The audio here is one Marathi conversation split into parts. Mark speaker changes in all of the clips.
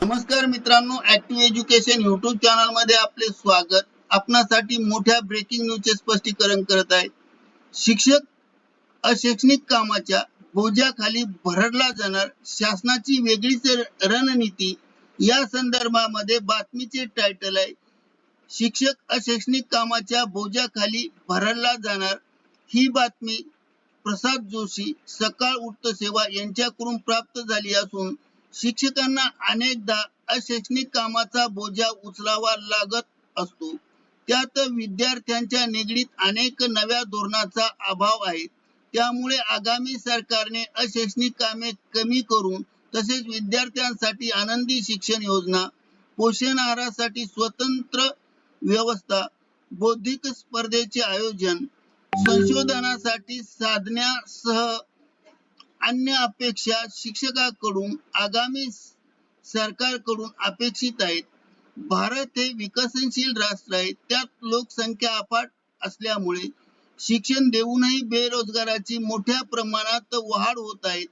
Speaker 1: नमस्कार मित्रांनो ऍक्टिव्ह एज्युकेशन युट्यूब चॅनलमध्ये आपले स्वागत. आपणासाठी मोठ्या ब्रेकिंग न्यूजचे स्पष्टीकरण करत आहे. शिक्षक अशैक्षणिक कामाच्या बोजाखाली भरडला जाणार शासनाची वेगळीच रणनीती या संदर्भामध्ये बातमीचे टायटल आहे शिक्षक अशैक्षणिक कामाच्या बोजाखाली भरडला जाणार. ही बातमी प्रसाद जोशी सकाळ उठत सेवा यांच्याकडून प्राप्त झाली असून शिक्षकांना अनेकदा अशैक्षणिक कामाचा बोजा उचलावा लागत असतो. त्यात विद्यार्थ्यांच्या निगडीत अनेक नव्या धोरणाचा अभाव आहे. त्यामुळे आगामी सरकारने अशैक्षणिक कामे कमी करून तसेच विद्यार्थ्यांसाठी आनंदी शिक्षण योजना पोषण आहारासाठी स्वतंत्र व्यवस्था बौद्धिक स्पर्धेचे आयोजन संशोधनासाठी साधण्यासह अन्य अपेक्षा शिक्षकाकडून आगामी सरकारकडून अपेक्षित आहेत. भारत हे विकसनशील राष्ट्र आहे. त्यात लोकसंख्या अफाट असल्यामुळे शिक्षण देऊनही बेरोजगाराची मोठ्या प्रमाणात वाढ होत आहे.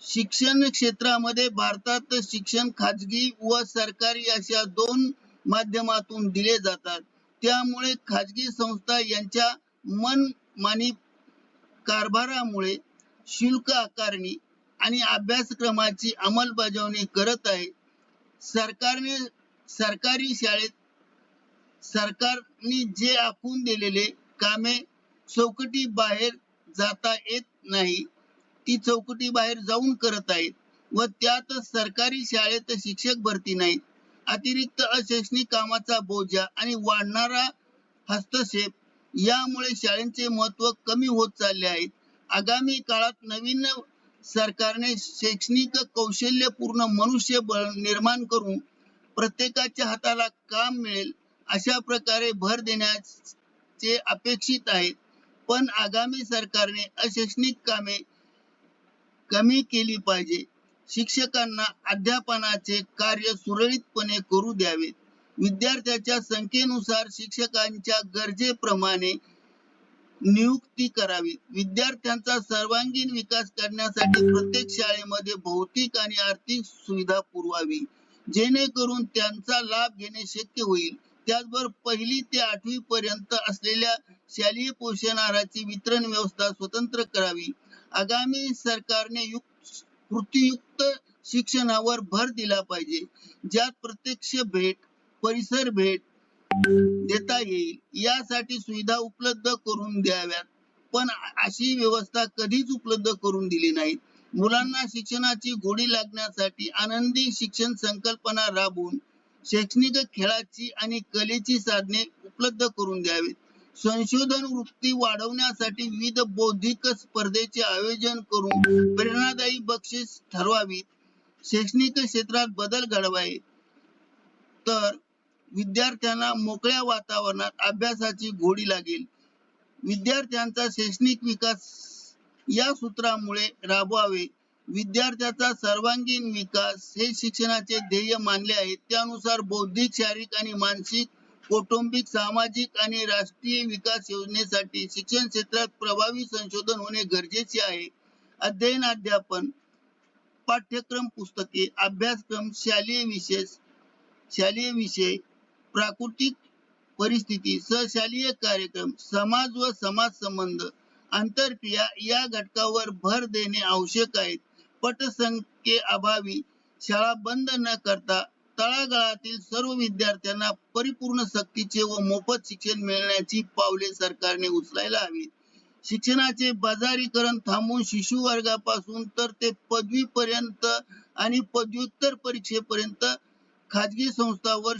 Speaker 1: शिक्षण क्षेत्रामध्ये भारतात शिक्षण खाजगी व सरकारी अशा दोन माध्यमातून दिले जातात. त्यामुळे खाजगी संस्था यांच्या मनमानी कारभारामुळे शुल्क आकारणी आणि अभ्यासक्रमाची अंमलबजावणी करत आहे. सरकारने सरकारी शाळेत सरकारने जे आखून दिलेले कामे चौकटी बाहेर जाता येत नाही ती चौकटी बाहेर जाऊन करत आहेत व त्यातच सरकारी शाळेत शिक्षक भरती नाहीत. अतिरिक्त अशैक्षणिक कामाचा बोजा आणि वाढणारा हस्तक्षेप यामुळे शाळेचे महत्त्व कमी होत चालले आहेत. आगामी काळात नवीन सरकारने शैक्षणिक कौशल्यपूर्ण मनुष्यबळ निर्माण करून प्रत्येकाच्या हाताला काम मिळेल अशा प्रकारे भर देण्याचे अपेक्षित आहे. पण आगामी सरकारने अशैक्षणिक कामे कमी केली पाहिजे. शिक्षकांना अध्यापनाचे कार्य सुरळीतपणे करू द्यावे. विद्यार्थ्याच्या संख्येनुसार शिक्षकांच्या गरजेप्रमाणे नियुक्ती करावी. विद्यार्थ्यांचा सर्वांगीण विकास करण्यासाठी प्रत्येक शाळेमध्ये भौतिक आणि आर्थिक सुविधा पुरवावी. जेणेकरून त्यांचा लाभ घेणे शक्य होईल. त्याचबरोबर पहिली ते आठवी पर्यंत असलेल्या शालेय पोषण आहाराची वितरण व्यवस्था स्वतंत्र करावी. आगामी सरकारने युक्त कृतीयुक्त शिक्षणावर भर दिला पाहिजे. ज्यात प्रत्यक्ष भेट परिसर भेट देता येईल. यासाठी सुविधा उपलब्ध करून द्याव्यात. पण अशी व्यवस्था कधीच उपलब्ध करून दिली नाही मुलांना शिक्षणाची गोडी लागण्यासाठी आनंदी शिक्षण संकल्पना राबवून शैक्षणिक खेळाची आणि कलेची साधने उपलब्ध करून द्यावीत. संशोधन वृत्ती वाढवण्यासाठी विविध बौद्धिक स्पर्धेचे आयोजन करून प्रेरणादायी बक्षीस ठरवावीत. शैक्षणिक क्षेत्रात बदल घडवावे. तर विद्यार्थ्यांना मोकळ्या वातावरणात अभ्यासाची गोडी लागेल. विद्यार्थ्यांचा शैक्षणिक विकास या सूत्रामुळे राबवावे. विद्यार्थ्याचा सर्वांगीण विकास हे शिक्षणाचे ध्येय मानले आहे त्यानुसार बौद्धिक शारीरिक आणि मानसिक कौटुंबिक सामाजिक आणि राष्ट्रीय विकास योजनेसाठी शिक्षण क्षेत्रात प्रभावी संशोधन होणे गरजेचे आहे. अध्ययन अध्यापन पाठ्यक्रम पुस्तके अभ्यासक्रम शालेय विशेष शालेय विषय प्राकृतिक परिस्थिती सशालीय कार्यक्रम समाज व समाज संबंध आंतरक्रिया या घटकावर भर देणे आवश्यक आहे पटसंख्ये अभावी शाळा बंद न करता तळागाळातील सर्व विद्यार्थ्यांना परिपूर्ण सक्तीचे व मोफत शिक्षण मिळण्याची पावले सरकारने उचलायला हवीत. शिक्षणाचे बाजारीकरण थांबून शिशु वर्गापासून तर ते पदवी पर्यंत आणि पदव्युत्तर परीक्षेपर्यंत खाजगी संस्थांवर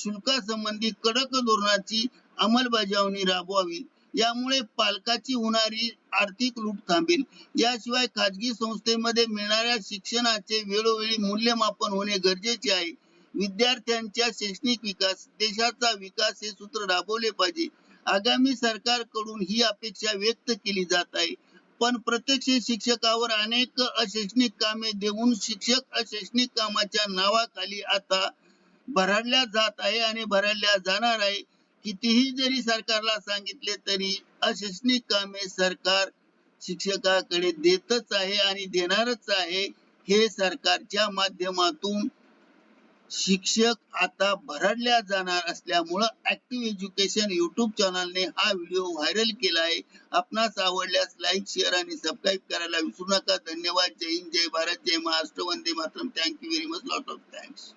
Speaker 1: शुल्कासंबंधी कडक धोरणाची अंमलबजावणी राबवावी. यामुळे पालकाची होणारी आर्थिक लूट थांबेल. याशिवाय खाजगी संस्थेमध्ये मिळणाऱ्या शिक्षणाचे वेळोवेळी मूल्यमापन होणे गरजेचे आहे. विद्यार्थ्यांच्या शैक्षणिक विकास देशाचा विकास हे सूत्र राबवले पाहिजे. आगामी सरकारकडून ही अपेक्षा व्यक्त केली जात आहे. पण प्रत्यक्ष शिक्षकावर अनेक अशैक्षणिक कामे देऊन शिक्षक अशैक्षणिक कामाच्या नावाखाली आता भरडल्या जात आहे आणि भरडल्या जाणार आहे. कितीही जरी सरकारला सांगितले तरी अशैक्षणिक कामे सरकार शिक्षकाकडे देतच आहे आणि देणारच आहे. हे सरकारच्या माध्यमातून शिक्षक आता भरडल्या जाणार असल्यामुळं ऍक्टिव्ह एज्युकेशन युट्यूब चॅनलने हा व्हिडिओ व्हायरल केला आहे. आपणास आवडल्यास लाईक शेअर आणि सबस्क्राईब करायला विसरू नका. धन्यवाद. जय हिंद. जय भारत. जय Maharashtra. Vande Mataram. Thank you very much lot of thanks